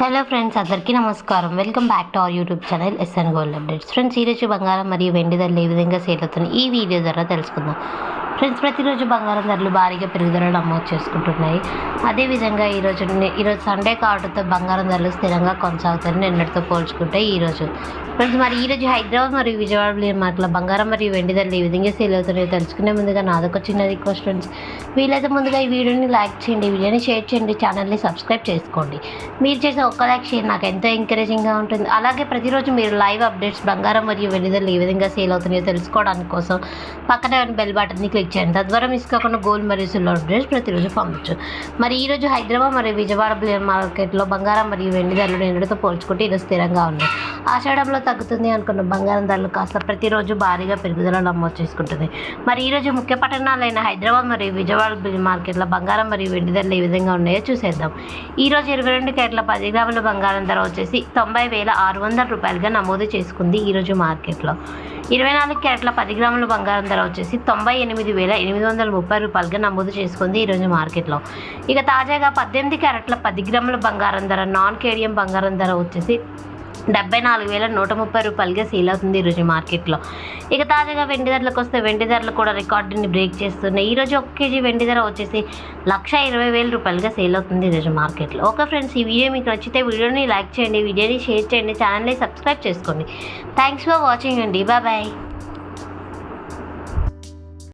Hello friends అందరికీ నమస్కారం. Welcome back to our YouTube channel SN gold updates. Friends ఈరోజు బంగారం మరియు వెండి ధరలు ఏ విధంగా సేల్ అవుతున్నాయి? ఈ వీడియో ద్వారా తెలుసుకుందాం. ఫ్రెండ్స్ ప్రతిరోజు బంగారం ధరలు భారీగా పెరుగుదల నమోదు చేసుకుంటున్నాయి. అదేవిధంగా ఈరోజు ఈరోజు సండే కావడంతో బంగారం ధరలు స్థిరంగా కొనసాగుతాయి నిన్నటితో పోల్చుకుంటే ఈరోజు ఫ్రెండ్స్ మరి ఈరోజు హైదరాబాద్ మరియు విజయవాడ మార్కెట్లో బంగారం మరియు వెండి ధరలు ఏ విధంగా సేల్ అవుతున్నాయో తెలుసుకునే ముందుగా నాదొక చిన్న రిక్వెస్ట్ ఫ్రెండ్స్. వీలైతే ముందుగా ఈ వీడియోని లైక్ చేయండి వీడియోని షేర్ చేయండి ఛానల్ని సబ్స్క్రైబ్ చేసుకోండి. మీరు చేసే ఒక్క లైక్ షేర్ నాకు ఎంతో ఎంకరేజింగ్గా ఉంటుంది. అలాగే ప్రతిరోజు మీరు లైవ్ అప్డేట్స్ బంగారం మరియు వెండి ధరలు ఏ విధంగా సేల్ అవుతున్నాయో తెలుసుకోవడానికి కోసం పక్కనే బెల్ బటన్ని క్లిక్ చేయండి తద్వారా మిస్ కాకుండా గోల్డ్ మరియు సిల్వర్ అప్డేట్స్ ప్రతిరోజు పంపొచ్చు. మరి ఈరోజు హైదరాబాద్ మరియు విజయవాడ బ్లేర్ మార్కెట్లో బంగారం మరియు వెండి ధరలు నిన్నటితో పోల్చుకుంటే ఈరోజు స్థిరంగా ఉన్నాయి ఆషాఢంలో తగ్గుతుంది అనుకున్న బంగారం ధరలు కాస్త ప్రతిరోజు భారీగా పెరుగుదల నమోదు చేసుకుంటుంది. మరి ఈరోజు ముఖ్య పట్టణాలైన హైదరాబాద్ మరియు విజయవాడ బిల్ మార్కెట్లో బంగారం మరియు వెండి ధరలు ఏ విధంగా ఉన్నాయో చూసేద్దాం. ఈరోజు ఇరవై రెండు కేరళ పది గ్రాముల బంగారం ధర వచ్చేసి తొంభై వేల ఆరు వందల రూపాయలుగా నమోదు చేసుకుంది ఈరోజు మార్కెట్లో ఇరవై నాలుగు క్యారెట్ల పది గ్రాముల బంగారం ధర వచ్చేసి తొంభై ఎనిమిది వేల ఎనిమిది వందల ముప్పై రూపాయలుగా నమోదు చేసుకుంది ఈరోజు మార్కెట్లో. ఇక తాజాగా పద్దెనిమిది క్యారెట్ల పది గ్రాముల బంగారం ధర నాన్ కేడియం బంగారం ధర వచ్చేసి డెబ్బై నాలుగు వేల నూట ముప్పై రూపాయలుగా సేల్ అవుతుంది ఈరోజు మార్కెట్లో. ఇక తాజాగా వెండి ధరలకు వస్తే వెండి ధరలు కూడా రికార్డుని బ్రేక్ చేస్తున్నాయి. ఈరోజు ఒక కేజీ వెండి ధర వచ్చేసి లక్ష ఇరవై వేల రూపాయలుగా సేల్ అవుతుంది ఈరోజు మార్కెట్లో. ఓకే ఫ్రెండ్స్ ఈ వీడియో మీకు నచ్చితే వీడియోని లైక్ చేయండి వీడియోని షేర్ చేయండి ఛానల్ని సబ్స్క్రైబ్ చేసుకోండి. థ్యాంక్స్ ఫర్ వాచింగ్ అండి. బాయ్.